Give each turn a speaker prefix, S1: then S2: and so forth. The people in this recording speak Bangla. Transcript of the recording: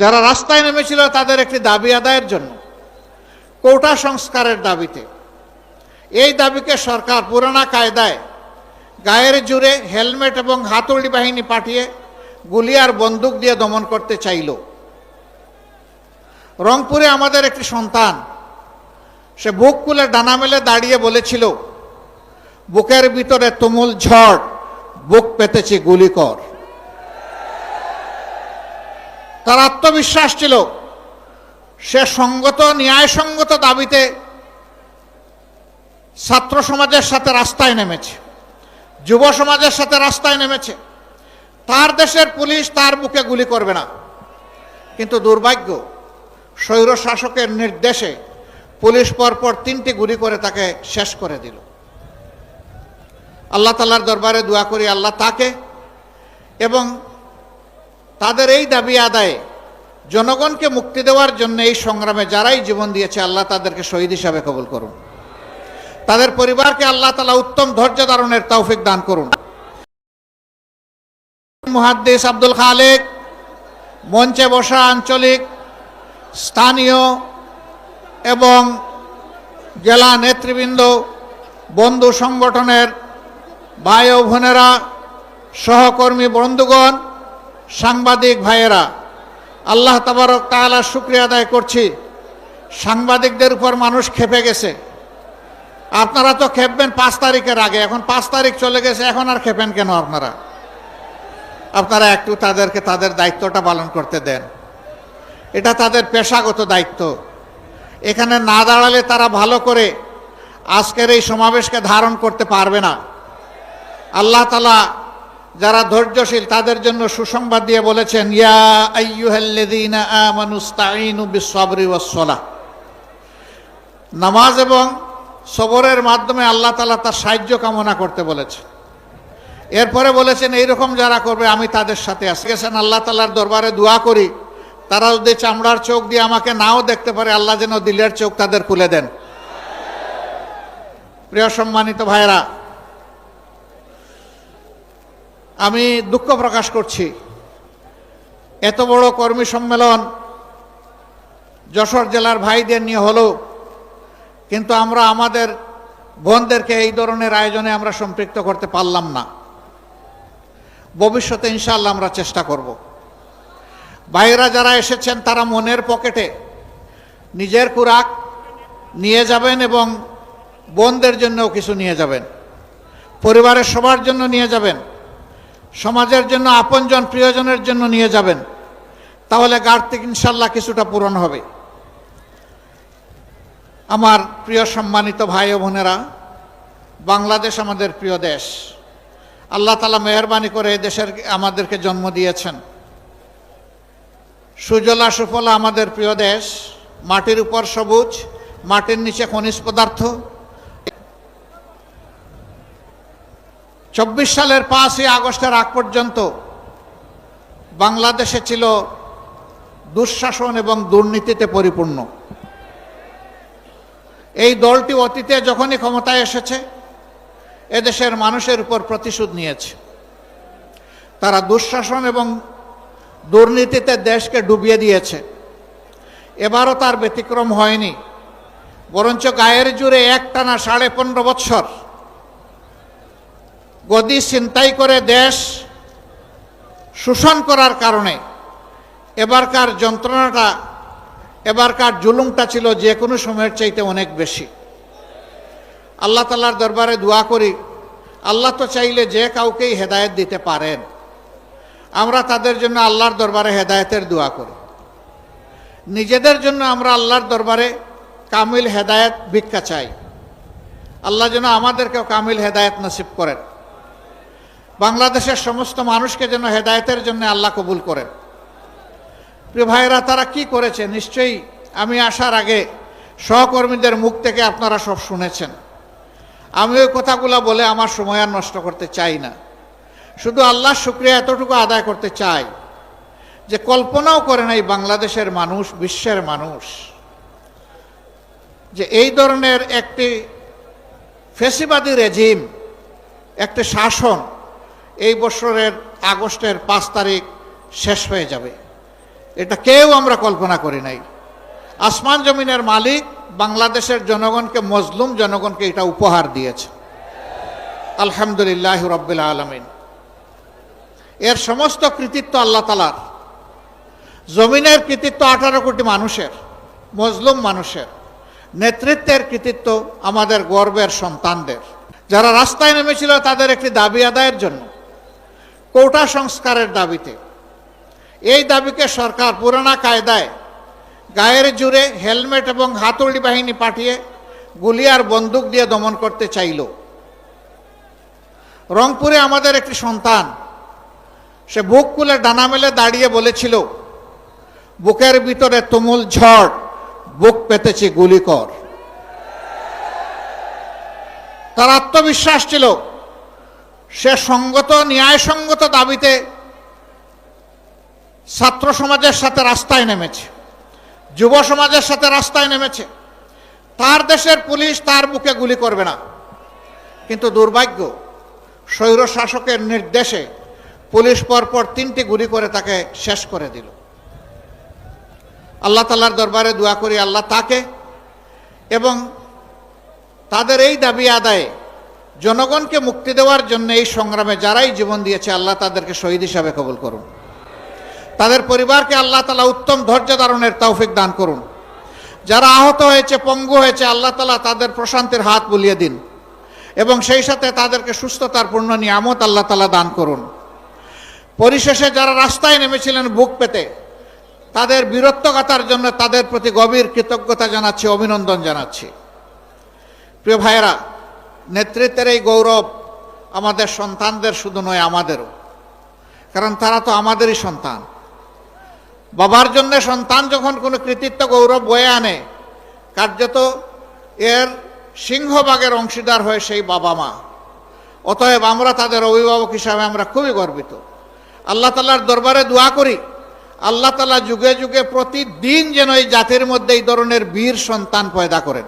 S1: যারা রাস্তায় নেমেছিল তাদের একটি দাবি আদায়ের জন্য, কোটা সংস্কারের দাবিতে। এই দাবিকে সরকার পুরানা কায়দায় গায়ের জুড়ে হেলমেট এবং হাতুড়ি বাহিনী পাঠিয়ে গুলি আর বন্দুক দিয়ে দমন করতে চাইল। রংপুরে আমাদের একটি সন্তান, সে বুক খুলে ডানা মেলে দাঁড়িয়ে বলেছিল, বুকের ভিতরে তুমুল ঝড়, বুক পেতেছি গুলি কর তার আত্মবিশ্বাস ছিল। সে সঙ্গত, ন্যায়সঙ্গত দাবিতে ছাত্র সমাজের সাথে রাস্তায় নেমেছে, যুব সমাজের সাথে রাস্তায় নেমেছে। তার দেশের পুলিশ তার বুকে গুলি করবে না। কিন্তু দুর্ভাগ্য, স্বৈর শাসকের নির্দেশে পুলিশ পরপর তিনটি গুলি করে তাকে শেষ করে দিল। আল্লাহ তালার দরবারে দোয়া করি, আল্লাহ তাকে এবং তাদের এই দাবি আদায়ে জনগণকে মুক্তি দেওয়ার জন্য এই সংগ্রামে যারাই জীবন দিয়েছে, আল্লাহ তাদেরকে শহীদ হিসাবে কবুল করুন। তাদের পরিবারকে আল্লাহ তালা উত্তম ধৈর্য ধারণের তৌফিক দান করুন। মুহাদ্দিস আব্দুল খালেক, মঞ্চে বসা আঞ্চলিক, স্থানীয় এবং জেলা নেতৃবৃন্দ, বন্ধু সংগঠনের ভাই ও বোনেরা, সহকর্মী বন্ধুগণ সাংবাদিক ভাইয়েরা, আল্লাহ তাবারক তাআলা শুক্রিয়া আদায় করছি। সাংবাদিকদের উপর মানুষ খেপে গেছে। আপনারা তো খেপবেন পাঁচ তারিখের আগে, এখন পাঁচ তারিখ চলে গেছে, এখন আর খেপেন কেন আপনারা? আপনারা একটু তাদেরকে তাদের দায়িত্বটা পালন করতে দেন। এটা তাদের পেশাগত দায়িত্ব। এখানে না দাঁড়ালে তারা ভালো করে আজকের এই সমাবেশকে ধারণ করতে পারবে না। আল্লাহ তালা যারা ধৈর্যশীল, তাদের জন্য সুসংবাদ দিয়ে বলেছেন, ইয়া নামাজ এবং সবরের মাধ্যমে আল্লাহ তালা তার সাহায্য কামনা করতে বলেছে এরপরে বলেছেন, এইরকম যারা করবে, আমি তাদের সাথে আসি গেছেন, আল্লাহ তালার দরবারে দোয়া করি। তারা যদি চামড়ার চোখ দিয়ে আমাকে নাও দেখতে পারে, আল্লাহ যেন দিলের চোখ তাদের খুলে দেন। প্রিয় সম্মানিত ভাইরা আমি দুঃখ প্রকাশ করছি। এত বড় কর্মী সম্মেলন যশোর জেলার ভাইদের নিয়ে হলো, কিন্তু আমরা আমাদের বোনদেরকে এই ধরনের আয়োজনে আমরা সম্পৃক্ত করতে পারলাম না। ভবিষ্যতে ইনশাল্লাহ আমরা চেষ্টা করব। ভাইয়েরা যারা এসেছেন, তারা মনের পকেটে নিজের কুরাক নিয়ে যাবেন এবং বোনদের জন্যও কিছু নিয়ে যাবেন। পরিবারের সবার জন্য নিয়ে যাবেন। সমাজের জন্য, আপনজন প্রিয়জনের জন্য নিয়ে যাবেন। তাহলে কার্তিক ইনশাল্লাহ কিছুটা পূরণ হবে। আমার প্রিয় সম্মানিত ভাই ও বোনেরা, বাংলাদেশ আমাদের প্রিয় দেশ। আল্লাহ তালা মেহরবানি করে এই দেশের আমাদেরকে জন্ম দিয়েছেন। সুজলা সুফলা আমাদের প্রিয় দেশ, মাটির উপর সবুজ, মাটির নিচে খনিজ পদার্থ চব্বিশ সালের পাঁচই আগস্টের আগ পর্যন্ত বাংলাদেশে ছিল দুঃশাসন এবং দুর্নীতিতে পরিপূর্ণ। এই দলটি অতীতে যখনই ক্ষমতায় এসেছে, এদেশের মানুষের উপর প্রতিশোধ নিয়েছে। তারা দুঃশাসন এবং দুর্নীতিতে দেশকে ডুবিয়ে দিয়েছে। এবারও তার ব্যতিক্রম হয়নি, বরঞ্চ গায়ের জুড়ে একটানা সাড়ে পনেরো বৎসর গদি ছিনতাই করে দেশ শোষণ করার কারণে এবারকার যন্ত্রণাটা, এবারকার জুলুমটা ছিল যে কোনো সময়ের চাইতে অনেক বেশি। আল্লাহ তালার দরবারে দোয়া করি, আল্লাহ তো চাইলে যে কাউকেই হেদায়েত দিতে পারেন। আমরা তাদের জন্য আল্লাহর দরবারে হেদায়তের দোয়া করি। নিজেদের জন্য আমরা আল্লাহর দরবারে কামিল হেদায়েত ভিক্ষা চাই। আল্লাহ যেন আমাদেরকেও কামিল হেদায়ত নসিব করেন। বাংলাদেশের সমস্ত মানুষকে যেন হেদায়েতের জন্য আল্লাহ কবুল করেন। প্রিয় ভাইয়েরা, তারা কি করেছে? নিশ্চয়ই আমি আসার আগে সহকর্মীদের মুখ থেকে আপনারা সব শুনেছেন। আমি ওই কথাগুলো বলে আমার সময় আর নষ্ট করতে চাই না। শুধু আল্লাহ শুক্রিয়া এতটুকু আদায় করতে চাই যে কল্পনাও করে নাই বাংলাদেশের মানুষ, বিশ্বের মানুষ, যে এই ধরনের একটি ফেসিবাদী রেজিম, একটি শাসন এই বছরের আগস্টের পাঁচ তারিখ শেষ হয়ে যাবে। এটা কেউ আমরা কল্পনা করি নাই। আসমান জমিনের মালিক বাংলাদেশের জনগণকে, মজলুম জনগণকে এটা উপহার দিয়েছে। আলহামদুলিল্লাহ রব্বিল আলমিন। এর সমস্ত কৃতিত্ব আল্লাহ তালার জমিনের কৃতিত্ব আঠারো কোটি মানুষের, মজলুম মানুষের। নেতৃত্বের কৃতিত্ব আমাদের গর্বের সন্তানদের। যারা রাস্তায় নেমেছিল তাদের একটি দাবি আদায়ের জন্য। কোটা সংস্কারের দাবিতে। এই দাবিকে সরকার পুরানা কায়দায় গায়ের জুড়ে হেলমেট এবং হাতুড়ি বাহিনী পাঠিয়ে গুলি আর বন্দুক দিয়ে দমন করতে চাইল। রংপুরে আমাদের একটি সন্তান, সে বুক কুলে ডানা মেলে দাঁড়িয়ে বলেছিল, বুকের ভিতরে তুমুল ঝড়, বুক পেতেছি গুলি কর তার আত্মবিশ্বাস ছিল সে সঙ্গত, ন্যায়সঙ্গত দাবিতে ছাত্র সমাজের সাথে রাস্তায় নেমেছে, যুব সমাজের সাথে রাস্তায় নেমেছে। তার দেশের পুলিশ তার বুকে গুলি করবে না। কিন্তু দুর্ভাগ্য, স্বৈর শাসকের নির্দেশে পুলিশ পরপর তিনটি গুলি করে তাকে শেষ করে দিল। আল্লাহ তালার দরবারে দোয়া করি, আল্লাহ তাকে এবং তাদের এই দাবি আদায়ে জনগণকে মুক্তি দেওয়ার জন্য এই সংগ্রামে যারাই জীবন দিয়েছে, আল্লাহ তাদেরকে শহীদ হিসাবে কবুল করুন। তাদের পরিবারকে আল্লাহ তালা উত্তম ধৈর্য ধারণের তৌফিক দান করুন। যারা আহত হয়েছে, পঙ্গু হয়েছে, আল্লাহ তালা তাদের প্রশান্তির হাত বুলিয়ে দিন। এবং সেই সাথে তাদেরকে সুস্থতার পূর্ণ নিয়ামত আল্লাহ তালা দান করুন। পরিশেষে যারা রাস্তায় নেমেছিলেন বুক পেতে, তাদের বীরত্বগাতার জন্য তাদের প্রতি গভীর কৃতজ্ঞতা জানাচ্ছি, অভিনন্দন জানাচ্ছি। প্রিয় ভাইয়েরা নেতৃত্বের এই গৌরব আমাদের সন্তানদের শুধু নয়, আমাদেরও। কারণ তারা তো আমাদেরই সন্তান। বাবার জন্য সন্তান যখন কোনো কৃতিত্ব গৌরব বয়ে আনে, কার্যত এর সিংহভাগের অংশীদার হয়ে সেই বাবা মা। অতএব আমরা তাদের অভিভাবক হিসাবে আমরা খুবই গর্বিত। আল্লাহ তালার দরবারে দোয়া করি, আল্লাহ তালা যুগে যুগে প্রতিদিন যেন এই জাতির মধ্যে এই ধরনের বীর সন্তান পয়দা করেন।